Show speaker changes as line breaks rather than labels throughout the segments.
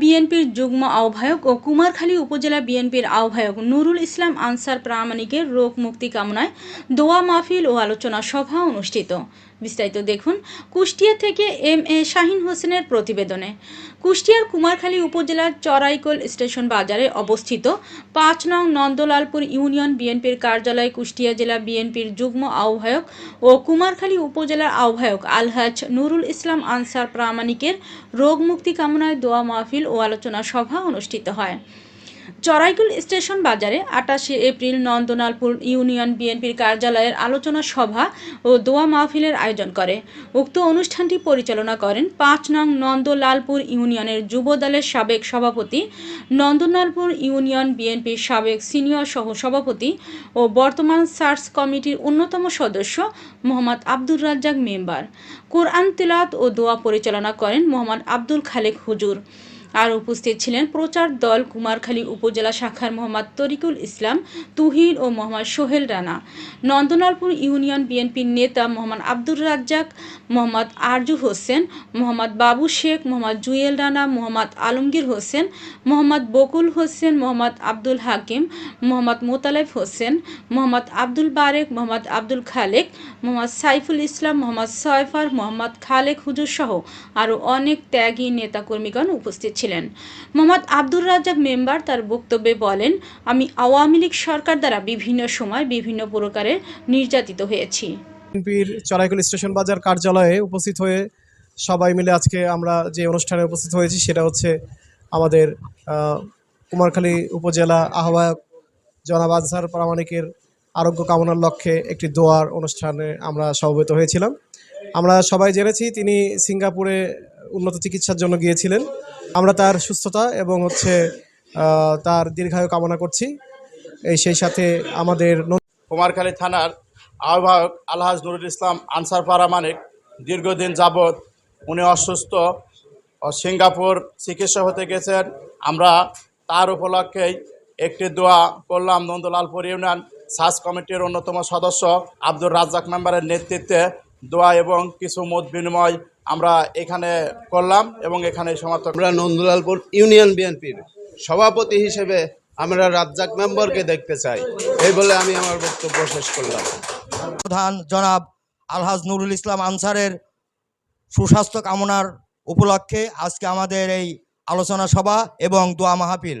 বিএনপির যুগ্ম আহ্বায়ক ও কুমারখালী উপজেলা বিএনপির আহ্বায়ক নুরুল ইসলাম আনসার প্রামাণিকের রোগ মুক্তি কামনায় দোয়া মাহফিল ও আলোচনা সভা অনুষ্ঠিত। বিস্তারিত দেখুন। কুষ্টিয়া থেকে এম এ শাহিন হোসেনের প্রতিবেদনে। কুষ্টিয়ার কুমারখালী উপজেলার চরাইকোল স্টেশন বাজারে অবস্থিত পাঁচ নং নন্দলালপুর ইউনিয়ন বিএনপির কার্যালয় কুষ্টিয়া জেলা বিএনপির যুগ্ম আহ্বায়ক ও কুমারখালী উপজেলার আহ্বায়ক আলহাজ নুরুল ইসলাম আনসার প্রামাণিকের রোগ মুক্তি কামনায় দোয়া মাহফিল ও আলোচনা সভা অনুষ্ঠিত হয়। চড়াইকুল স্টেশন বাজারে আটাশে এপ্রিল নন্দনালপুর ইউনিয়ন বিএনপির কার্যালয়ের আলোচনা সভা ও দোয়া মাহফিলের আয়োজন করে। উক্ত অনুষ্ঠানটি পরিচালনা করেন পাঁচ নং নন্দলালপুর ইউনিয়নের যুব দলের সাবেক সভাপতি নন্দনালপুর ইউনিয়ন বিএনপির সাবেক সিনিয়র সহ সভাপতি ও বর্তমান সার্চ কমিটির অন্যতম সদস্য মোহাম্মদ আব্দুর রাজ্জাক মেম্বার। কোরআন তিলাত ও দোয়া পরিচালনা করেন মোহাম্মদ আব্দুল খালেক হুজুর। আর উপস্থিত ছিলেন প্রচার দল কুমারখালী উপজেলা শাখার মোহাম্মদ তরিকুল ইসলাম, তুহিন ও মোহাম্মদ সোহেল রানা, নন্দলালপুর ইউনিয়ন বিএনপির নেতা মোহাম্মদ আব্দুর রাজ্জাক, মোহাম্মদ আরজু হোসেন, মোহাম্মদ বাবু শেখ, মোহাম্মদ জুয়েল রানা, মোহাম্মদ আলমগীর হোসেন, মোহাম্মদ বকুল হোসেন, মোহাম্মদ আব্দুল হাকিম, মোহাম্মদ মোতালেব হোসেন, মোহাম্মদ আব্দুল বারেক, মোহাম্মদ আব্দুল খালেক, মোহাম্মদ সাইফুল ইসলাম, মোহাম্মদ সয়ফার, মোহাম্মদ খালেক হুজুর সহ আরও অনেক ত্যাগী নেতাকর্মীগণ উপস্থিত ছিলেন মোহাম্মদ আব্দুর রাজ্জাক মেম্বার তার বক্তব্যে বলেন, আমি আওয়ামী লীগ সরকার দ্বারা বিভিন্ন সময় বিভিন্ন প্রকারের নির্যাতিত হয়েছি।
বিএনপির চড়াইকুল স্টেশন বাজার কার্যালয়ে উপস্থিত হয়ে সবাই মিলে আজকে আমরা যে অনুষ্ঠানে উপস্থিত হয়েছি সেটা হচ্ছে আমাদের কুমারখালী উপজেলা আহ্বায়ক জনাব আনসার প্রামাণিকের আরোগ্য কামনার লক্ষ্যে একটি দোয়ার অনুষ্ঠানে আমরা সমবেত হয়েছিলাম। আমরা সবাই জেনেছি তিনি সিঙ্গাপুরে উন্নত চিকিৎসার জন্য গিয়েছিলেন। আমরা তার সুস্থতা এবং হচ্ছে তার দীর্ঘায়ু কামনা করছি। এই সেই সাথে আমাদের
কুমারখালী থানার আহ্বায়ক আলহাজ নুরুল ইসলাম আনসার পারামানিক দীর্ঘদিন যাবৎ উনি অসুস্থ সিঙ্গাপুর চিকিৎসা হতে গেছেন। আমরা তার উপলক্ষেই একটি দোয়া করলাম নন্দলালপুর ইউনিয়ন সার্চ কমিটির অন্যতম সদস্য আব্দুর রাজ্জাক মেম্বারের নেতৃত্বে। দোয়া এবং কিছু মত বিনিময় আমরা এখানে করলাম এবং এখানে সমাপ্ত
আমরা নন্দলালপুর ইউনিয়ন বিএনপির সভাপতি হিসেবে আমরা রাজ্জাক মেম্বারকে দেখতে চাই। এই বলে আমি আমার বক্তব্য শেষ করলাম।
প্রধান জনাব আলহাজ নুরুল ইসলাম আনসারের সুস্বাস্থ্য কামনার উপলক্ষে আজকে আমাদের এই আলোচনা সভা এবং দোয়া মাহফিল।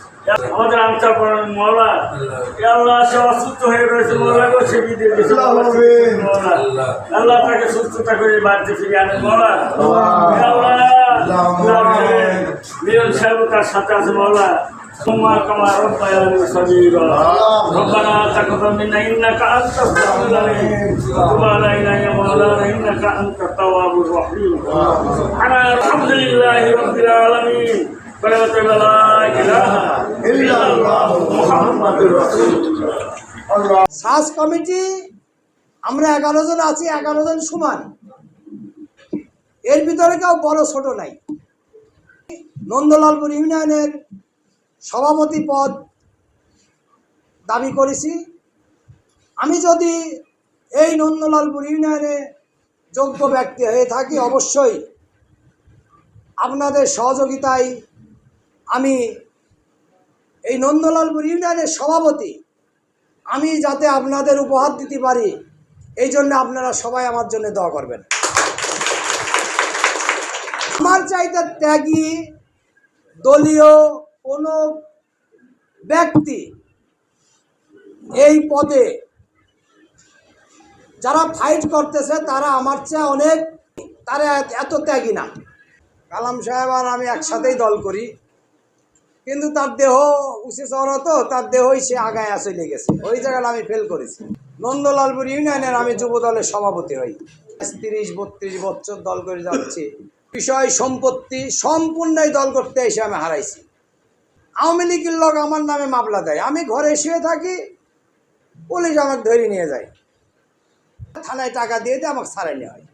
আমাদের আনসার করেন মৌলা আল্লাহ সে অসুস্থ হয়ে রয়েছে মৌলা গো সে বিদেশ গেছে মৌলা আল্লাহ তাকে সুস্থতা করে বাড়িতে ফিরে আনেন মৌলা আল্লাহ মিলন সাহেব তার সাথে আছে মৌলা ثم كما ربياني صغيرا ربنا تقبل منا انك انت السميع العليم وتب علينا يا مولانا انك انت التواب الرحيم انا الحمد لله رب العالمين ولا اله
সাস কমিটি, আমরা এগারো জন আছি, এগারো জন সমান। এর ভিতরে কেউ বড় ছোট নাই। নন্দলালপুর ইউনিয়নের সভাপতি পদ দাবি করেছি। আমি যদি এই নন্দলালপুর ইউনিয়নে যোগ্য ব্যক্তি হয়ে থাকি, অবশ্যই আপনাদের সহযোগিতায় আমি এই নন্দলালপুর ইউনিয়নের সভাপতি। আমি যাতে আপনাদের উপহার দিতে পারি, এই জন্য আপনারা সবাই আমার জন্য দোয়া করবেন। আমার চাইতে ত্যাগী, দলীয় কোনো ব্যক্তি এই পদে যারা ফাইট করতেছে, তারা আমার চেয়ে অনেক, তারা এত ত্যাগী না। কালাম সাহেব আর আমি একসাথেই দল করি। কিন্তু তার দেহ উঁচে চড়া তো, তার দেহই সে আগায় চলে গেছে। ওই জায়গায় আমি ফেল করেছি। নন্দলালপুর ইউনিয়নের আমি যুব দলের সভাপতি হই। তিরিশ, বত্রিশ বছর দল করে যাচ্ছি। বিষয় সম্পত্তি সম্পূর্ণই দল করতে এসে আমি হারাইছি। আওয়ামী লীগের লোক আমার নামে মামলা দেয়। আমি ঘরে শুয়ে থাকি, পুলিশ আমাকে ধরে নিয়ে যায়। থানায় টাকা দিয়ে দিয়ে আমাকে ছাড়াই নেওয়া হয়।